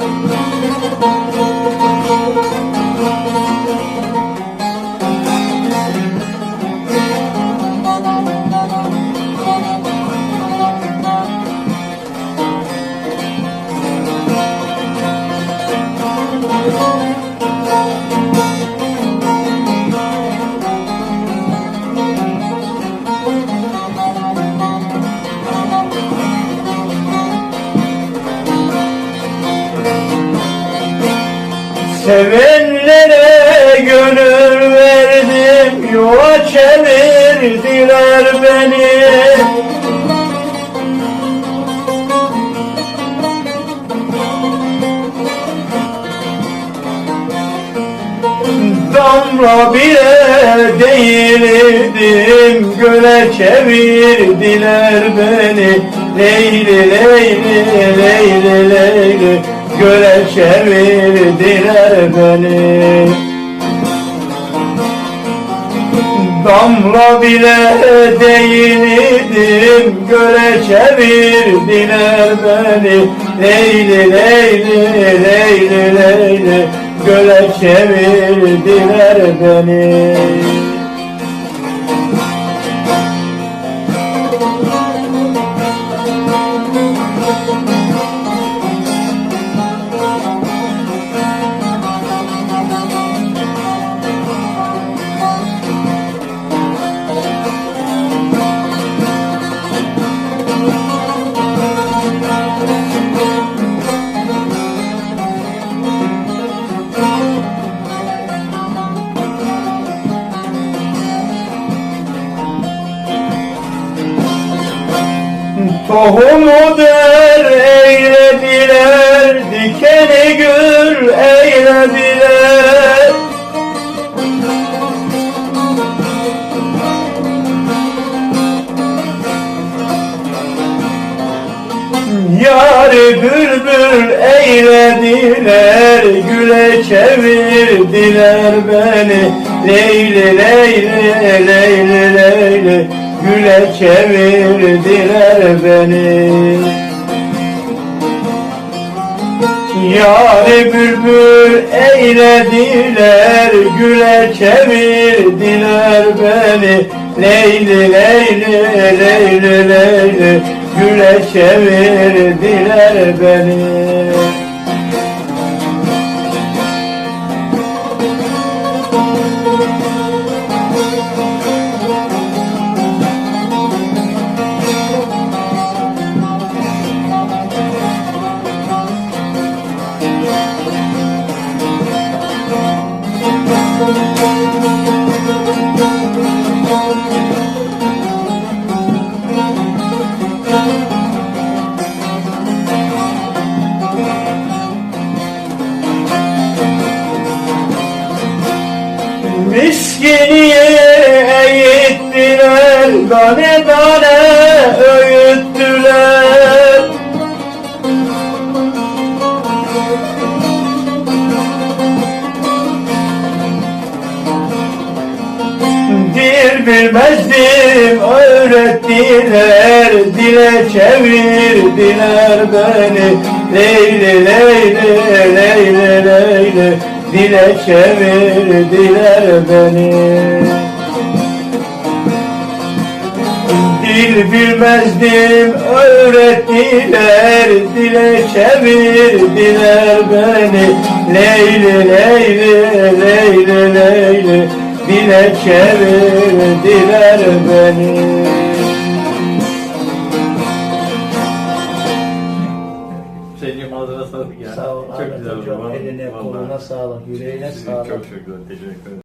Müzik Sevenlere gönül verdim Yuva çevirdiler beni. Damla bile değildim Göle çevirdiler beni. Leyli leyli leyli leyli Göle çevirdiler beni. Damla bile değildim Göle çevirdiler beni. Leyli leyli leyli leyli Göle çevirdiler beni Tohumu der eylediler, dikeni gül eylediler. Yarı bülbül eylediler, güle çevirdiler beni. Leyli leyli leyli leyli, güle çevirdiler beni. Yâri bülbül eylediler, güle çevirdiler beni. Leyli leyli leyli leyli, güle çevirdiler beni. Miskiniye eğittiler, tane tane öğüttüler. Dil bilmezdim öğrettiler Dile çevirdiler beni Leyli leyli leyli leyli Dile çevirdiler beni. Dil bilmezdim öğrettiler. Dile çevirdiler beni. Leyli leyli leyli leyli. Dile çevirdiler beni Ağzına sağlık ya. Sağ ol. Çok Ahmet güzel hocam. oldu. Eline Vallahi. koluna sağlık, yüreğine Sizin sağlık. Çok çok güzel. Teşekkür ederim.